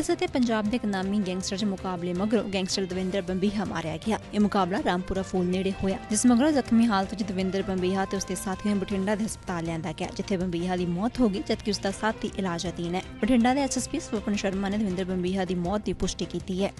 Police ਅਤੇ ਪੰਜਾਬ ਦੇ ਇੱਕ ਨਾਮੀ ਗੈਂਗਸਟਰ ਦੇ ਮੁਕਾਬਲੇ ਮਗਰੋਂ ਗੈਂਗਸਟਰ ਦਵਿੰਦਰ ਬੰਬੀਹਾ ਮਾਰਿਆ ਗਿਆ। ਇਹ ਮੁਕਾਬਲਾ ਰਾਮਪੁਰਾ ਫੂਲ ਨੇੜੇ ਹੋਇਆ, ਜਿਸ ਮਗਰੋਂ ਜ਼ਖਮੀ ਹਾਲਤ ਵਿੱਚ ਦਵਿੰਦਰ ਬੰਬੀਹਾ ਤੇ ਉਸਦੇ ਸਾਥੀਆਂ ਨੂੰ ਬਠਿੰਡਾ ਦੇ ਹਸਪਤਾਲ ਲਿਆਂਦਾ ਗਿਆ, ਜਿੱਥੇ ਬੰਬੀਹਾ ਦੀ ਮੌਤ ਹੋ ਗਈ, ਜਦਕਿ ਉਸਦਾ ਸਾਥੀ ਇਲਾਜ ਅਧੀਨ ਹੈ। ਬਠਿੰਡਾ ਦੇ ਐਸਐਸਪੀ ਸਵਪਨ ਸ਼ਰਮਾ ਨੇ ਦਵਿੰਦਰ ਬੰਬੀਹਾ ਦੀ ਮੌਤ ਦੀ ਪੁਸ਼ਟੀ ਕੀਤੀ ਹੈ।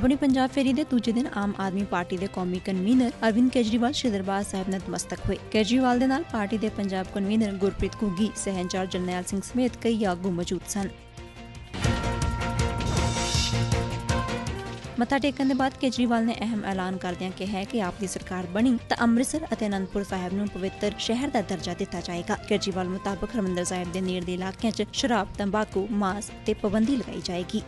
ਆਪਣੀ ਪੰਜਾਬ ਫੇਰੀ ਦੇ ਦੂਜੇ ਦਿਨ ਆਮ ਆਦਮੀ ਪਾਰਟੀ ਦੇ ਕੌਮੀ ਕਨਵੀਨਰ ਅਰਵਿੰਦ ਕੇਜਰੀਵਾਲ ਸ਼੍ਰੀ ਦਰਬਾਰ ਸਾਹਿਬ ਨਤਮਸਤਕ ਹੋਏ। ਕੇਜਰੀਵਾਲ ਦੇ ਨਾਲ ਪਾਰਟੀ ਦੇ ਪੰਜਾਬ ਕਨਵੀਨਰ ਗੁਰਪ੍ਰੀਤ ਘੁੱਗੀ ਸਹਿਜਾਰ ਜਰਨੈਲ ਸਿੰਘ ਸਮੇਤ ਕਈ ਆਗੂ ਮੌਜੂਦ ਸਨ। ਮੱਥਾ ਟੇਕਣ ਦੇ ਬਾਅਦ ਕੇਜਰੀਵਾਲ ਨੇ ਅਹਿਮ ਐਲਾਨ ਕਰਦਿਆਂ ਕਿਹਾ ਕਿ ਆਪ ਦੀ ਸਰਕਾਰ ਬਣੀ ਤਾਂ ਅੰਮ੍ਰਿਤਸਰ ਅਤੇ ਅਨੰਦਪੁਰ ਸਾਹਿਬ ਨੂੰ ਪਵਿੱਤਰ ਸ਼ਹਿਰ ਦਾ ਦਰਜਾ ਦਿੱਤਾ ਜਾਏਗਾ। ਕੇਜਰੀਵਾਲ ਮੁਤਾਬਕ ਹਰਿਮੰਦਰ ਸਾਹਿਬ ਦੇ ਨੇੜਲੇ ਇਲਾਕਿਆਂ 'ਚ ਸ਼ਰਾਬ, ਤੰਬਾਕੂ, ਮਾਸ ਤੇ ਪਾਬੰਦੀ ਲਗਾਈ ਜਾਏਗੀ।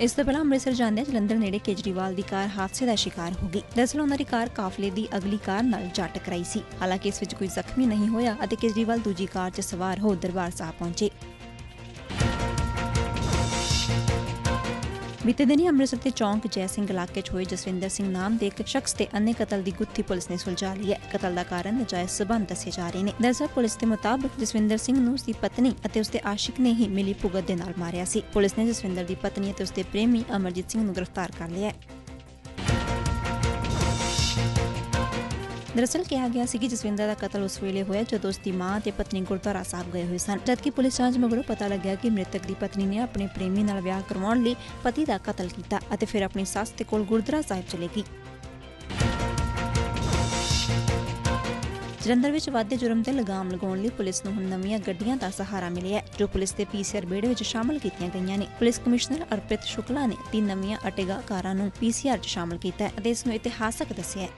ਇਸ ਤੋਂ ਪਹਿਲਾਂ ਅੰਮ੍ਰਿਤਸਰ ਜਾਂਦੇ ਜਲੰਧਰ ਨੇੜੇ ਕੇਜਰੀਵਾਲ ਦੀ ਕਾਰ ਹਾਦਸੇ ਦਾ ਸ਼ਿਕਾਰ ਹੋ ਗਈ। ਦਰਅਸਲ ਉਹਨਾਂ ਦੀ ਕਾਰ ਕਾਫਲੇ ਦੀ ਅਗਲੀ ਕਾਰ ਨਾਲ ਜਾ ਟਕਰਾਈ ਸੀ। ਹਾਲਾਂਕਿ ਇਸ ਵਿੱਚ ਕੋਈ ਜ਼ਖਮੀ ਨਹੀਂ ਹੋਇਆ ਅਤੇ ਕੇਜਰੀਵਾਲ ਦੂਜੀ ਕਾਰ 'ਚ ਸਵਾਰ ਹੋ ਦਰਬਾਰ ਸਾਹਿਬ ਪਹੁੰਚੇ। ਬੀਤੇ ਦਿਨੀ ਅੰਮ੍ਰਿਤਸਰ ਦੇ ਚੌਂਕ ਜੈ ਸਿੰਘ ਇਲਾਕੇ 'ਚ ਹੋਏ ਜਸਵਿੰਦਰ ਸਿੰਘ ਨਾਮ ਦੇ ਇੱਕ ਸ਼ਖਸ ਤੇ ਅੰਨੇ ਕਤਲ ਦੀ ਗੁੱਥੀ ਪੁਲਿਸ ਨੇ ਸੁਲਝਾ ਲਈ ਹੈ। ਕਤਲ ਦਾ ਕਾਰਨ ਨਜਾਇਜ਼ ਸਬੰਧ ਦੱਸੇ ਜਾ ਰਹੇ ਨੇ। ਦਰਅਸਲ ਪੁਲਿਸ ਦੇ ਮੁਤਾਬਕ ਜਸਵਿੰਦਰ ਸਿੰਘ ਨੂੰ ਉਸਦੀ ਪਤਨੀ ਅਤੇ ਉਸਦੇ ਆਸ਼ਿਕ ਨੇ ਹੀ ਮਿਲੀ ਭੁਗਤ ਦੇ ਨਾਲ ਮਾਰਿਆ ਸੀ। ਪੁਲਿਸ ਨੇ ਜਸਵਿੰਦਰ ਦੀ ਪਤਨੀ ਅਤੇ ਉਸਦੇ ਪ੍ਰੇਮੀ ਅਮਰਜੀਤ ਸਿੰਘ ਨੂੰ ਗ੍ਰਿਫਤਾਰ ਕਰ ਲਿਆ ਹੈ। ਦਰਅਸਲ ਕਿਹਾ ਗਿਆ ਸੀ ਕਿ ਜਸਵਿੰਦਰ ਦਾ ਕਤਲ ਉਸ ਵੇਲੇ ਹੋਇਆ ਜਦੋਂ ਉਸ ਦੀ ਮਾਂ ਤੇ ਪਤਨੀ ਗੁਰਦੁਆਰਾ ਸਾਹਿਬ ਗਏ ਹੋਏ ਸਨ। ਜਦਕਿ ਪੁਲਿਸ ਜਾਂਚ ਮਗਰੋਂ ਪਤਾ ਲੱਗਿਆ ਕਿ ਮ੍ਰਿਤਕ ਦੀ ਪਤਨੀ ਨੇ ਆਪਣੇ ਪ੍ਰੇਮੀ ਨਾਲ ਵਿਆਹ ਕਰਵਾਉਣ ਲਈ ਪਤੀ ਦਾ ਕਤਲ ਕੀਤਾ ਅਤੇ ਫਿਰ ਆਪਣੀ ਸੱਸ ਦੇ ਕੋਲ ਗੁਰਦੁਆਰਾ ਸਾਹਿਬ ਚਲੇ ਗਈ। ਜਲੰਧਰ ਵਿੱਚ ਵਾਧੇ ਜੁਰਮ ਤੇ ਲਗਾਮ ਲਗਾਉਣ ਲਈ ਪੁਲਿਸ ਨੂੰ ਹੁਣ ਨਵੀਆਂ ਗੱਡੀਆਂ ਦਾ ਸਹਾਰਾ ਮਿਲਿਆ ਜੋ ਪੁਲਿਸ ਦੇ ਪੀਸੀਆਰ ਬੇੜੇ ਵਿੱਚ ਸ਼ਾਮਲ ਕੀਤੀਆਂ ਗਈਆਂ ਨੇ। ਪੁਲਿਸ ਕਮਿਸ਼ਨਰ ਅਰਪਿਤ ਸ਼ੁਕਲਾ ਨੇ ਤਿੰਨ ਨਵੀਆਂ ਅਟੇਗਾ ਕਾਰਾਂ ਨੂੰ ਪੀਸੀਆਰ 'ਚ ਸ਼ਾਮਲ ਕੀਤਾ ਅਤੇ ਇਸ ਨੂੰ ਇਤਿਹਾਸਕ ਦੱਸਿਆ